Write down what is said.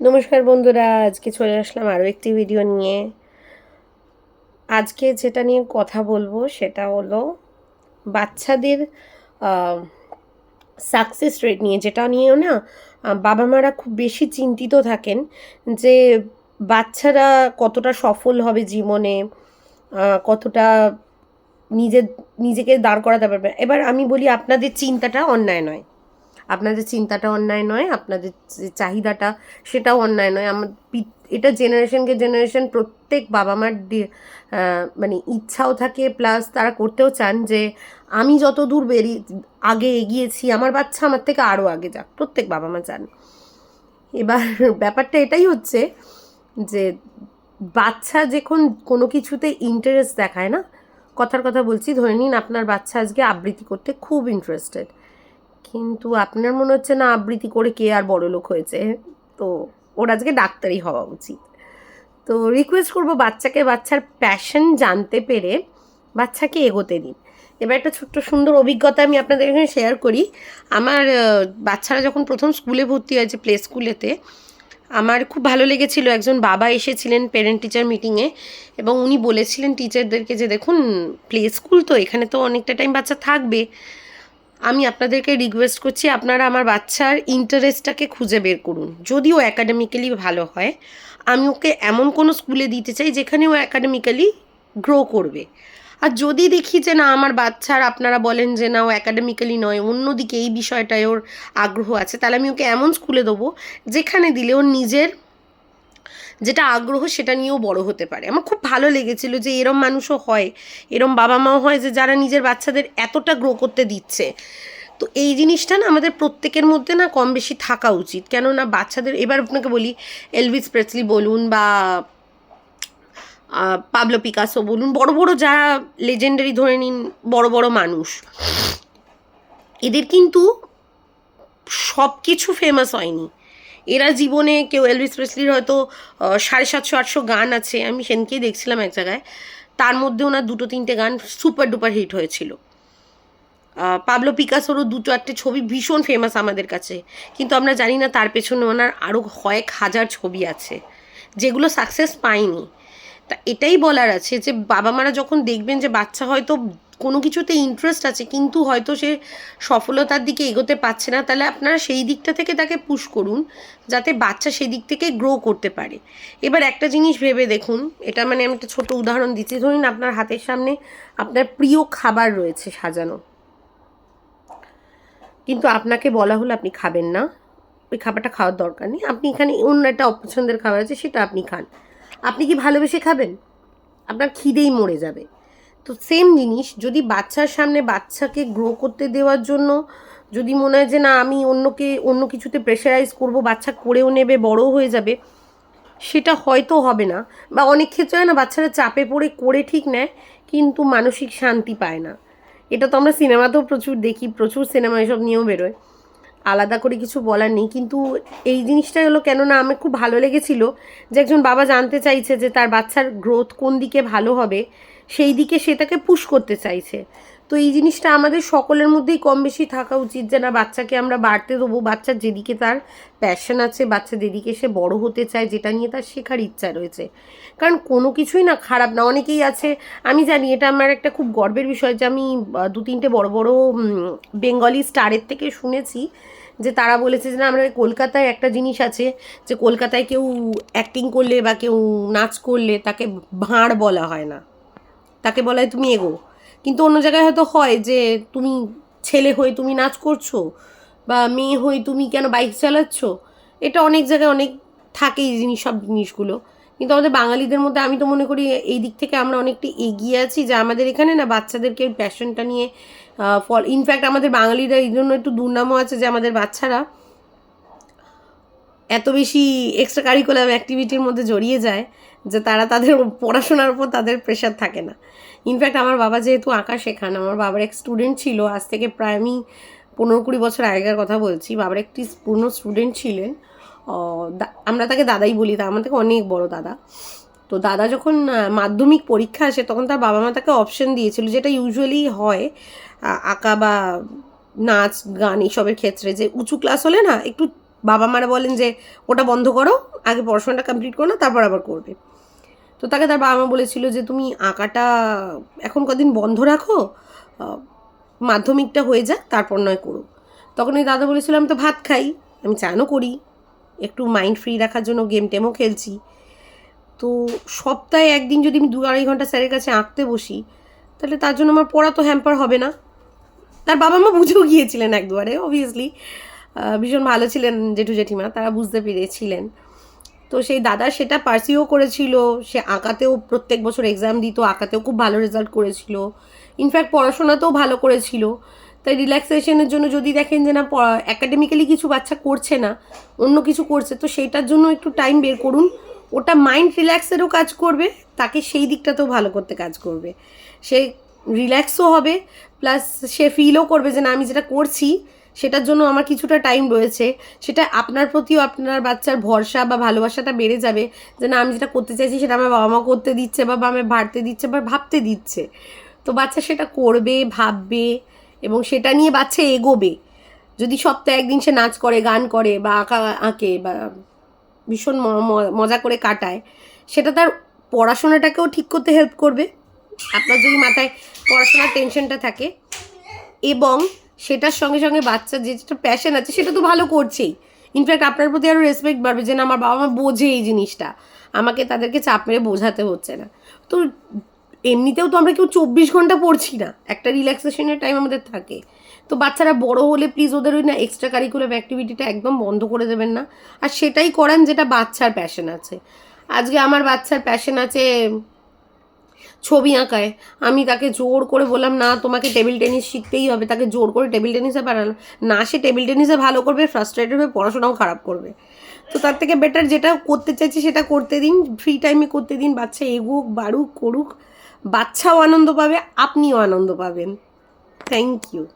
নমস্কার বন্ধুরা, আজকে চলে আসলাম আরও একটি ভিডিও নিয়ে। আজকে যেটা নিয়ে কথা বলব সেটা হলো বাচ্চাদের সাকসেস রেট নিয়ে। যেটা নিয়েও না বাবা মারা খুব বেশি চিন্তিত থাকেন যে বাচ্চারা কতটা সফল হবে জীবনে কতটা নিজের, নিজেকে দাঁড় করাতে পারবে। এবার আমি বলি, আপনাদের চিন্তাটা অন্যায় নয়। আপনাদের চিন্তাটা অন্যায় নয়, আপনাদের চাহিদাটা সেটাও অন্যায় নয়। আমার এটা জেনারেশনকে জেনারেশন প্রত্যেক বাবা মার মানে ইচ্ছাও থাকে প্লাস তারা করতেও চান যে আমি যত দূর বেরিয়ে আগে এগিয়েছি, আমার বাচ্চা আমার থেকে আরও আগে যাক, প্রত্যেক বাবা মা চান। এবার ব্যাপারটা এটাই হচ্ছে যে বাচ্চা যখন কোনো কিছুতে ইন্টারেস্ট দেখায় না, কথার কথা বলছি, ধরে নিন আপনার বাচ্চা আজকে আবৃত্তি করতে খুব ইন্টারেস্টেড কিন্তু আপনার মনে হচ্ছে না আবৃত্তি করে কে আর বড় লোক হয়েছে? তো ওর আজকে ডাক্তারই হওয়া উচিত। তো রিকোয়েস্ট করব বাচ্চাকে, বাচ্চার প্যাশন জানতে পেরে বাচ্চাকে এগোতে দিন। এবার একটা ছোট্ট সুন্দর অভিজ্ঞতা আমি আপনাদের এখানে শেয়ার করি। আমার বাচ্চারা যখন প্রথম স্কুলে ভর্তি হয়েছে প্লে স্কুলেতে আমার খুব ভালো লেগেছিল। একজন বাবা এসেছিলেন প্যারেন্ট টিচার মিটিংয়ে এবং উনি বলেছিলেন টিচারদেরকে যে, দেখুন প্লে স্কুল তো, এখানে তো অনেকটা টাইম বাচ্চা থাকবে। আমি আপনাদেরকে রিকোয়েস্ট করছি, আপনারা আমার বাচ্চার ইন্টারেস্টটাকে খুঁজে বের করুন। যদিও অ্যাকাডেমিক্যালি ভালো হয়, আমি ওকে এমন কোনো স্কুলে দিতে চাই যেখানে ও অ্যাকাডেমিক্যালি গ্রো করবে। আর যদি দেখি যে না, আমার বাচ্চার আপনারা বলেন যে না, ও অ্যাকাডেমিক্যালি নয়, অন্যদিকে এই বিষয়টায় ওর আগ্রহ আছে, তাহলে আমি ওকে এমন স্কুলে দেবো যেখানে দিলে ওর নিজের যেটা আগ্রহ সেটা নিয়েও বড় হতে পারে। আমার খুব ভালো লেগেছিল যে এরম মানুষও হয়, এরম বাবা মাও হয় যে যারা নিজের বাচ্চাদের এতটা গ্রো করতে দিচ্ছে। তো এই জিনিসটা না আমাদের প্রত্যেকের মধ্যে না কম বেশি থাকা উচিত। কেননা বাচ্চাদের, এবার আপনাকে বলি এলভিস প্রেসলি বলুন বা পাবলো পিকাসো বলুন, বড় বড় যারা লেজেন্ডারি ধরে নিন, বড় বড় মানুষ, এদের কিন্তু সব কিছু ফেমাস হয়নি। এরা জীবনে কেউ এলভিস প্রেসলির হয়তো সাড়ে সাতশো, আটশো গান আছে। আমি সেনকেই দেখছিলাম এক জায়গায়। তার মধ্যে ওনার দুটো, তিনটে গান সুপার ডুপার হিট হয়েছিল। পাবলো পিকাসোরও দুটো একটা ছবি ভীষণ ফেমাস আমাদের কাছে। কিন্তু আমরা জানি না তার পেছনে ওনার আরও কয়েক হাজার ছবি আছে, যেগুলো সাকসেস পায়নি। তা এটাই বলার আছে যে বাবা মারা যখন দেখবেন যে বাচ্চা হয়তো কোনো কিছুতে ইন্টারেস্ট আছে, কিন্তু হয়তো সে সফলতার দিকে এগোতে পারছে না, তাহলে আপনারা সেই দিকটা থেকে তাকে পুশ করুন, যাতে বাচ্চা সেই দিক থেকে গ্রো করতে পারে। এবার একটা জিনিস ভেবে দেখুন, এটা মানে আমি একটা ছোট উদাহরণ দিচ্ছি, ধরুন আপনার হাতের সামনে আপনার প্রিয় খাবার রয়েছে সাজানো। কিন্তু আপনাকে বলা হলো আপনি খাবেন না, ওই খাবারটা খাওয়ার দরকার নেই, আপনি এখানে অন্য একটা অপছন্দের খাবার আছে, সেটা আপনি খান। আপনি কি ভালোবেসে খাবেন? আপনার খিদেই মরে যাবে। তো সেম জিনিস, যদি বাচ্চার সামনে বাচ্চাকে গ্রো করতে দেওয়ার জন্য যদি মনে হয় যে না, আমি অন্যকে, অন্য কিছুতে প্রেশারাইজ করব, বাচ্চা করেও নেবে, বড়ও হয়ে যাবে, সেটা হয়তো হবে না। বা অনেক ক্ষেত্রে হয় না, বাচ্চারা চাপে পড়ে করে ঠিক নেয়, কিন্তু মানসিক শান্তি পায় না। এটা তো আমরা সিনেমাতেও প্রচুর দেখি, প্রচুর সিনেমা এসব নিয়েও বেরোয়। আলাদা করে কিছু বলার নেই, কিন্তু এই জিনিসটা হলো কেননা আমার খুব ভালো লেগেছিল যে একজন বাবা জানতে চাইছে যে তার বাচ্চার গ্রোথ কোন দিকে ভালো হবে, সেই দিকে সে তাকে পুশ করতে চাইছে। তো এই জিনিসটা আমাদের সকলের মধ্যেই কম বেশি থাকা উচিত যে, না, বাচ্চাকে আমরা বাড়তে দেবো। বাচ্চার যেদিকে তার প্যাশন আছে, বাচ্চা যেদিকে সে বড় হতে চায়, যেটা নিয়ে তার শেখার ইচ্ছা রয়েছে। কারণ কোনো কিছুই না খারাপ না। অনেকেই আছে, আমি জানি, এটা আমার একটা খুব গর্বের বিষয় যে, আমি দু তিনটে বড় বড় বেঙ্গলি স্টারের থেকে শুনেছি যে, তারা বলেছে যে, না আমরা কলকাতায় একটা জিনিস আছে যে, কলকাতায় কেউ অ্যাক্টিং করলে বা কেউ নাচ করলে তাকে ভাঁড় বলা হয় না। তাকে বলা হয়, তুমি এগো। কিন্তু অন্য জায়গায় হয়তো হয় যে তুমি ছেলে হয়ে তুমি নাচ করছ বা মেয়ে হয়ে তুমি কেন বাইক চালাচ্ছ, এটা অনেক জায়গায় অনেক থাকে এই জিনিস, সব জিনিসগুলো। কিন্তু আমাদের বাঙালিদের মধ্যে আমি তো মনে করি এই দিক থেকে আমরা অনেকটা এগিয়ে আছি যে আমাদের এখানে না বাচ্চাদেরকে ওই প্যাশনটা নিয়ে ফল ইনফ্যাক্ট আমাদের বাঙালিরা এই জন্য একটু দুর্নামও আছে যে আমাদের বাচ্চারা এত বেশি এক্সট্রা কারিকুলাম অ্যাক্টিভিটির মধ্যে জড়িয়ে যায় যে তারা তাদের পড়াশোনার উপর তাদের প্রেশার থাকে না। ইনফ্যাক্ট আমার বাবা যেহেতু আঁকা শেখান, আমার বাবার এক স্টুডেন্ট ছিল, আজ থেকে প্রায় আমি পনেরো কুড়ি বছর আগেকার কথা বলছি, বাবার একটি পূর্ণ স্টুডেন্ট ছিলেন। আমরা তাকে দাদাই বলি, তা আমার থেকে অনেক বড় দাদা। তো দাদা যখন মাধ্যমিক পরীক্ষা আসে, তখন তার বাবা মা তাকে অপশন দিয়েছিল, যেটা ইউজুয়ালি হয় আঁকা বা নাচ, গান, এইসবের ক্ষেত্রে যে উঁচু ক্লাস হলে না, একটু বাবা মারা বলেন যে, ওটা বন্ধ করো, আগে পড়াশোনাটা কমপ্লিট করো না, তারপর আবার করবে। তো তাকে তার বাবা মা বলেছিল যে, তুমি আঁকাটা এখন কদিন বন্ধ রাখো মাধ্যমিকটা হয়ে যাক, তারপর নয় করো। তখন ওই দাদা বলেছিল, আমি তো ভাত খাই, আমি চানও করি, একটু মাইন্ড ফ্রি রাখার জন্য গেম টেমও খেলছি। তো সপ্তাহে একদিন যদি আমি দু আড়াই ঘণ্টা স্যারের কাছে আঁকতে বসি, তাহলে তার জন্য আমার পড়া তো হ্যাম্পার হবে না। তার বাবা মা বুঝেও গিয়েছিলেন এক দুয়ারে অবভিয়াসলি ভীষণ ভালো ছিলেন জেঠু জেঠিমা, তারা বুঝতে পেরেছিলেন। তো সেই দাদা সেটা পার্সিও করেছিল, সে আঁকাতেও প্রত্যেক বছর এক্সাম দিত, আঁকাতেও খুব ভালো রেজাল্ট করেছিল। ইনফ্যাক্ট পড়াশোনাতেও ভালো করেছিল। তাই রিল্যাক্সেশনের জন্য যদি দেখেন যে না অ্যাকাডেমিক্যালি কিছু বাচ্চা করছে না, অন্য কিছু করছে, তো সেইটার জন্য একটু টাইম বের করুন। ওটা মাইন্ড রিল্যাক্সেরও কাজ করবে, তাকে সেই দিকটাতেও ভালো করতে কাজ করবে। সে রিল্যাক্সও হবে প্লাস সে ফিলও করবে যে না, আমি যেটা করছি সেটার জন্য আমার কিছুটা টাইম রয়েছে। সেটা আপনার প্রতিও আপনার বাচ্চার ভরসা বা ভালোবাসাটা বেড়ে যাবে যে না, আমি যেটা করতে চাইছি সেটা আমার বাবা মা করতে দিচ্ছে বা আমায় ভাবতে দিচ্ছে বা ভাবতে দিচ্ছে। তো বাচ্চা সেটা করবে, ভাববে এবং সেটা নিয়ে বাচ্চা এগোবে। যদি সপ্তাহে একদিন সে নাচ করে, গান করে বা আঁকা, আঁকে বা ভীষণ মজা করে কাটায়, সেটা তার পড়াশোনাটাকেও ঠিক করতে হেল্প করবে। আপনার যদি মাথায় পড়াশোনার টেনশনটা থাকে এবং সেটার সঙ্গে সঙ্গে বাচ্চার যে যেটা প্যাশন আছে, সেটা তো ভালো করছেই। ইনফ্যাক্ট আপনার প্রতি আরও রেসপেক্ট বাড়বে যে না, আমার বাবা মা বোঝে এই জিনিসটা। আমাকে তাদেরকে চাপ মেরে বোঝাতে হচ্ছে না। তো এমনিতেও তো আমরা কেউ চব্বিশ ঘণ্টা পড়ছি না। একটা রিল্যাক্সেশনের টাইম আমাদের থাকে। তো বাচ্চারা বড় হলে প্লিজ ওদের ওই না এক্সট্রা কারিকুলার অ্যাক্টিভিটিটা একদম বন্ধ করে দেবেন না। আর সেটাই করান যেটা বাচ্চার প্যাশন আছে। আজকে আমার বাচ্চার প্যাশন আছে ছবি আঁকায়। আমি তাকে জোর করে বললাম, না, তোমাকে টেবিল টেনিস শিখতেই হবে। তাকে জোর করে টেবিল টেনিসে পাঠালাম। না, সে টেবিল টেনিসে ভালো করবে ফ্রাস্ট্রেটেড হয়ে পড়াশোনাও খারাপ করবে। তো তার থেকে বেটার যেটা করতে চাইছি সেটা করতে দিন ফ্রি টাইমে করতে দিন, বাচ্চা এগুক, বাড়ুক, করুক। বাচ্চাও আনন্দ পাবে, আপনিও আনন্দ পাবেন। Thank you